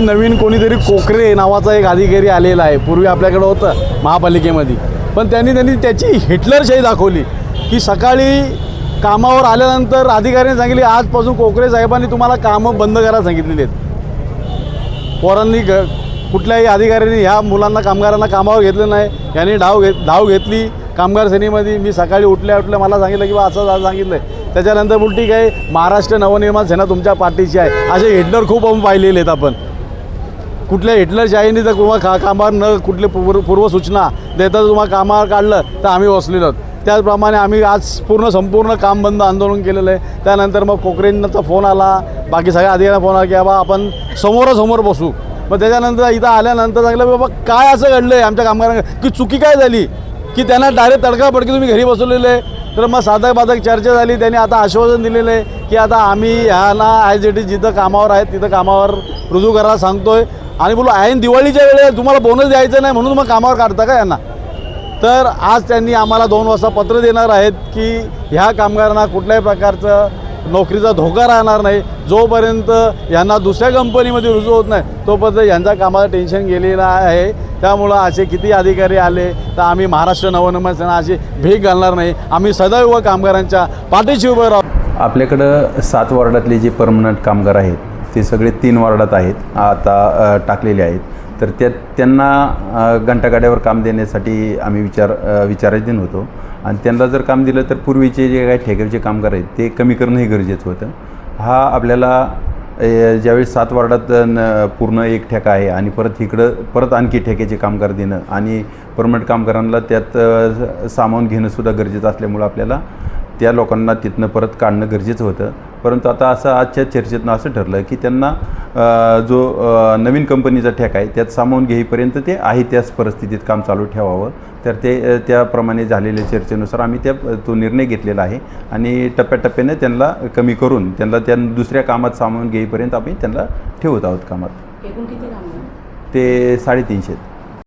नवीन कोणीतरी कोकरे नावाचा एक अधिकारी आलेला आहे. पूर्वी आपल्याकडं होतं महापालिकेमध्ये. पण त्यांनी त्यांनी त्याची हिटलरशाही दाखवली की सकाळी कामावर आल्यानंतर अधिकाऱ्यांनी सांगितले आजपासून कोकरे साहेबांनी तुम्हाला कामं बंद करायला सांगितलेली आहेत. पोरांनी ग कुठल्याही अधिकाऱ्यांनी ह्या मुलांना कामगारांना कामावर घेतलं नाही. यांनी धाव घेत धाव घेतली कामगार सेनेमध्ये. मी सकाळी उठल्या उठल्या मला सांगितलं की बा असं सांगितलं आहे त्याच्यानंतर उलटी काय महाराष्ट्र नवनिर्माण सेना तुमच्या पार्टीची आहे. असे हिटलर खूप आपण पाहिलेले आहेत आपण. कुठल्या हिटलर शाहीने जर तुम्हाला का कामावर न कुठले पूर्व पूर्वसूचना देता तुम्हाला कामावर काढलं तर आम्ही बसलेलो आहोत. त्याचप्रमाणे आम्ही आज पूर्ण संपूर्ण काम बंद आंदोलन केलेलं आहे. त्यानंतर मग कोकरेंचा फोन आला बाकी सगळ्या अधिकाऱ्यांना फोन आला की बाबा आपण समोरासमोर बसू. मग त्याच्यानंतर इथं आल्यानंतर सांगलं बाबा काय असं घडलं आहे आमच्या कामगारांना? की चुकी काय झाली? की त्यांना डायरेक्ट तडकाफडकी तुम्ही घरी बसवलेलं आहे? तर मग साधक बाधक चर्चा झाली. त्यांनी आता आश्वासन दिलेलं आहे की आता आम्ही ह्याला आय जी टी जिथं कामावर आहेत तिथं कामावर रुजू करायला आहे आणि बोलू ऐन दिवाळीच्या वेळेला तुम्हाला बोनस द्यायचं नाही म्हणून मग कामावर काढता का यांना? तर आज त्यांनी आम्हाला दोन वाजता पत्र देणार आहेत की ह्या कामगारांना कुठल्याही प्रकारचं नोकरीचा धोका राहणार नाही. जोपर्यंत यांना दुसऱ्या कंपनीमध्ये रुजू होत नाही तोपर्यंत यांच्या कामाला टेन्शन गेलेलं आहे. त्यामुळं असे किती अधिकारी आले तर आम्ही महाराष्ट्र नवनिर्माण सेना अशी भीक घालणार नाही. आम्ही सदैव कामगारांच्या पाठीशी उभं राहू. आपल्याकडं सात वॉर्डातले जे परमनंट कामगार आहेत ते सगळे तीन वॉर्डात आहेत आता टाकलेले आहेत. तर त्या त्यांना घंटागाड्यावर काम देण्यासाठी आम्ही विचार विचाराधीन होतो. आणि त्यांना जर काम दिलं तर पूर्वीचे जे काही ठेक्याचे कामगार आहेत ते कमी करणंही गरजेचं होतं. हा आपल्याला ज्यावेळी सात वार्डात पूर्ण एक ठेका आहे आणि परत इकडं परत आणखी ठेक्याचे कामगार देणं आणि परमनंट कामगारांना त्यात सामावून घेणंसुद्धा गरजेचं असल्यामुळं आपल्याला त्या लोकांना तिथनं परत काढणं गरजेचं होतं. परंतु आता असं आजच्या चर्चेतनं असं ठरलं की त्यांना जो नवीन कंपनीचा ठेका आहे त्यात सामावून घेईपर्यंत ते आहे त्याच परिस्थितीत काम चालू ठेवावं. तर ते त्याप्रमाणे झालेल्या चर्चेनुसार आम्ही त्या तो निर्णय घेतलेला आहे आणि टप्प्याटप्प्याने त्यांना कमी करून त्यांना त्या दुसऱ्या कामात सामावून घेईपर्यंत आम्ही त्यांना ठेवत आहोत कामात. एकूण किती कामगार ते साडेतीनशे.